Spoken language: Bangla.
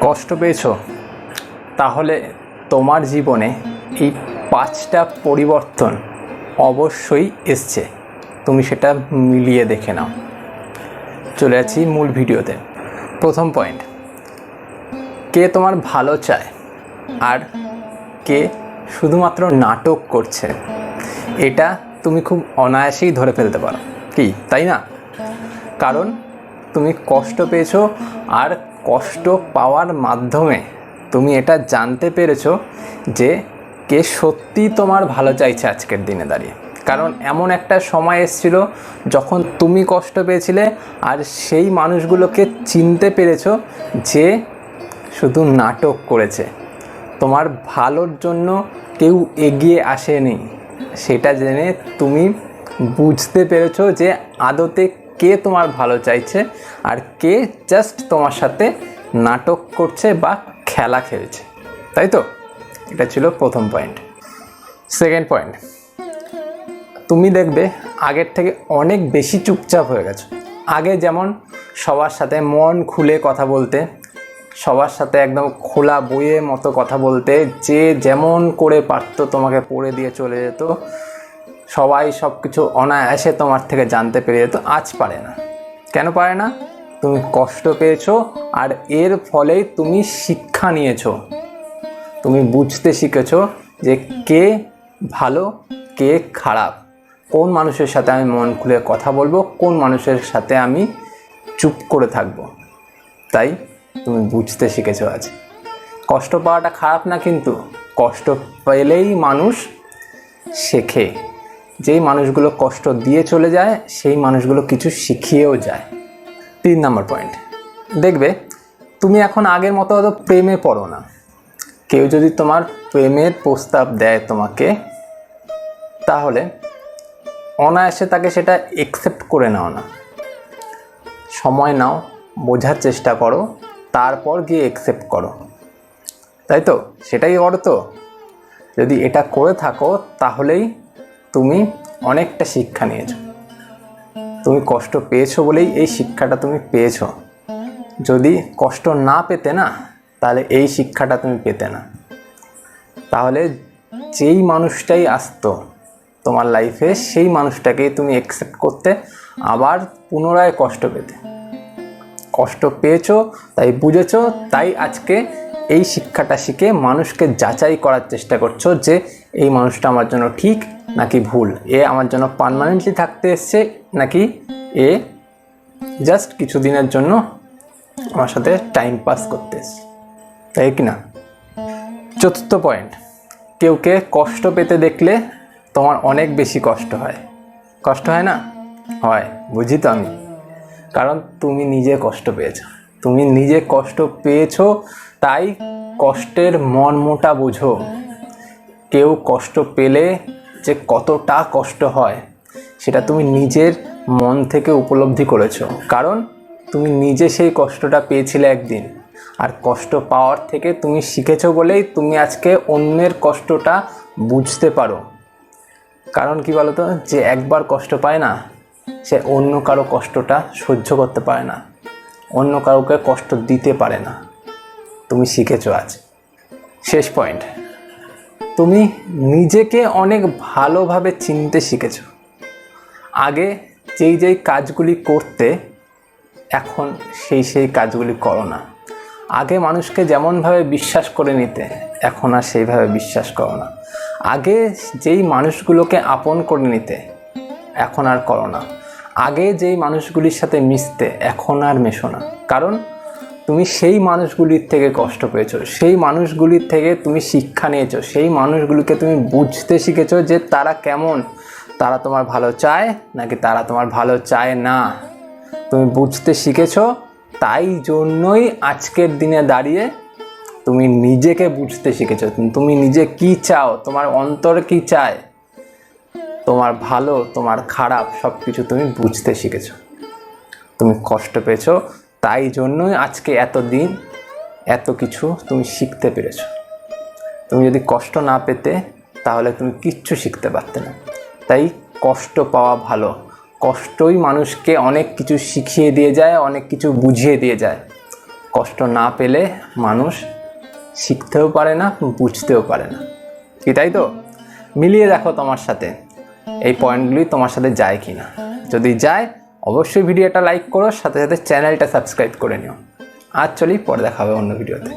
কষ্ট পেয়েছ? তাহলে তোমার জীবনে এই পাঁচটা পরিবর্তন অবশ্যই এসছে। তুমি সেটা মিলিয়ে দেখে নাও। চলে আছি মূল ভিডিওতে। প্রথম পয়েন্ট কে তোমার ভালো চায় আর কে শুধুমাত্র নাটক করছে? এটা তুমি খুব অনায়াসেই ধরে ফেলতে পারো। কি, তাই না? কারণ তুমি কষ্ট পেয়েছ আর কষ্ট পাওয়ার মাধ্যমে তুমি এটা জানতে পেরেছ যে কে সত্যি তোমার ভালো চাইছে আজকের দিনে দাঁড়িয়ে। কারণ এমন একটা সময় এসেছিল যখন তুমি কষ্ট পেয়েছিলে আর সেই মানুষগুলোকে চিনতে পেরেছ যে শুধু নাটক করেছে। তোমার ভালোর জন্য কেউ এগিয়ে আসেনি। সেটা জেনে তুমি বুঝতে পেরেছ যে আদতে কে তোমার ভালো চাইছে আর কে জাস্ট তোমার সাথে নাটক করছে বা খেলা খেলছে। তাই তো? এটা ছিল প্রথম পয়েন্ট সেকেন্ড পয়েন্ট তুমি দেখবে আগের থেকে অনেক বেশি চুপচাপ হয়ে গেছো। আগে যেমন সবার সাথে মন খুলে কথা বলতে, সবার সাথে একদম খোলা বইয়ের মতো কথা বলতে, যে যেমন করে পারতো তোমাকে পড়ে দিয়ে চলে যেত সবাই সব কিছু অনায়াসে তোমার থেকে জানতে পেরে যেত আজ পারে না। কেন পারে না? তুমি কষ্ট পেয়েছ আর এর ফলেই তুমি শিক্ষা নিয়েছো। তুমি বুঝতে শিখেছো যে কে ভালো, কে খারাপ। কোন মানুষের সাথে আমি মন খুলে কথা বলব, কোন মানুষের সাথে আমি চুপ করে থাকব। তাই তুমি বুঝতে শিখেছো আজ। কষ্ট পাওয়াটা খারাপ না কিন্তু, কষ্ট পেলেই মানুষ শেখে। যেই মানুষগুলো কষ্ট দিয়ে চলে যায়, সেই মানুষগুলো কিছু শিখিয়েও যায়। তিন নম্বর পয়েন্ট দেখবে, তুমি এখন আগের মতো অত প্রেমে পড়ো না। কেউ যদি তোমার প্রেমের প্রস্তাব দেয় তোমাকে, তাহলে অনায়াসে তাকে সেটা একসেপ্ট করে নাও না। সময় নাও, বোঝার চেষ্টা করো, তারপর গিয়ে একসেপ্ট করো। তাই তো? সেটাই অর্থ। যদি এটা করে থাকো, তাহলেই তুমি অনেকটা শিক্ষা নিয়েছো। তুমি কষ্ট পেয়েছ বলেই এই শিক্ষাটা তুমি পেয়েছ। যদি কষ্ট না পেতে না, তাহলে এই শিক্ষাটা তুমি পেতে না। তাহলে যেই মানুষটাই আসতো তোমার লাইফে সেই মানুষটাকেই তুমি অ্যাকসেপ্ট করতে, আবার পুনরায় কষ্ট পেতে। কষ্ট পেয়েছ, তাই বুঝেছ, তাই আজকে এই শিক্ষাটা শিখে মানুষকে যাচাই করার চেষ্টা করছ যে এই মানুষটা আমার জন্য ঠিক নাকি ভুল? এ আমার জন্য পারমানেন্টলি থাকতে এসছে নাকি এ জাস্ট কিছুদিনের জন্য আমার সাথে টাইম পাস করতে এসছে। তাই কি না? চতুর্থ পয়েন্ট কেউকে কষ্ট পেতে দেখলে তোমার অনেক বেশি কষ্ট হয়। কষ্ট হয় না? হয়, বুঝি তো আমি। কারণ তুমি নিজে কষ্ট পেয়েছ। তুমি নিজে কষ্ট পেয়েছ, তাই কষ্টের মর্মটা বোঝো। কেউ কষ্ট পেলে যে কতটা কষ্ট হয়, সেটা তুমি নিজের মন থেকে উপলব্ধি করেছ। কারণ তুমি নিজে সেই কষ্টটা পেয়েছিলে একদিন। আর কষ্ট পাওয়ার থেকে তুমি শিখেছো বলেই তুমি আজকে অন্যের কষ্টটা বুঝতে পারো। কারণ কি বলতো? যে একবার কষ্ট পায় না, সে অন্য কারও কষ্টটা সহ্য করতে পারে না। অন্য কাউকে কষ্ট দিতে পারে না। তুমি শিখেছো আজ। শেষ পয়েন্ট। তুমি নিজেকে অনেক ভালোভাবে চিনতে শিখেছ। আগে যেই যেই কাজগুলি করতে, এখন সেই সেই কাজগুলি করো না। আগে মানুষকে যেমনভাবে বিশ্বাস করে নিতে, এখন আর সেইভাবে বিশ্বাস করো না। আগে যেই মানুষগুলোকে আপন করে নিতে, এখন আর করো না। আগে যেই মানুষগুলির সাথে মিশতে, এখন আর মেশো না। কারণ তুমি সেই মানুষগুলির থেকে কষ্ট পেয়েছ, সেই মানুষগুলির থেকে তুমি শিক্ষা নিয়েছো, সেই মানুষগুলিকে তুমি বুঝতে শিখেছো যে তারা কেমন। তারা তোমার ভালো চায় নাকি তারা তোমার ভালো চায় না? তুমি বুঝতে শিখেছো, তাই জন্যই আজকের দিনে দাঁড়িয়ে তুমি নিজেকে বুঝতে শিখেছো। তুমি নিজে কি চাও, তোমার অন্তর কি চায়, তোমার ভালো, তোমার খারাপ সব কিছু তুমি বুঝতে শিখেছো। তুমি কষ্ট পেয়েছ তাই জন্যই আজকে এত দিন এত কিছু তুমি শিখতে পেরেছ। তুমি যদি কষ্ট না পেতে, তাহলে তুমি কিচ্ছু শিখতে পারতে না। তাই কষ্ট পাওয়া ভালো। কষ্টই মানুষকে অনেক কিছু শিখিয়ে দিয়ে যায়, অনেক কিছু বুঝিয়ে দিয়ে যায়। কষ্ট না পেলে মানুষ শিখতেও পারে না, বুঝতেও পারে না। কি তাই তো? মিলিয়ে দেখো তোমার সাথে। এই পয়েন্টগুলি তোমার সাথে যায় কি না যদি যায় অবশ্যই ভিডিওটা লাইক করো, সাথে সাথে চ্যানেলটা সাবস্ক্রাইব করে নিও। আর চলি, পরে দেখা হবে অন্য ভিডিওতে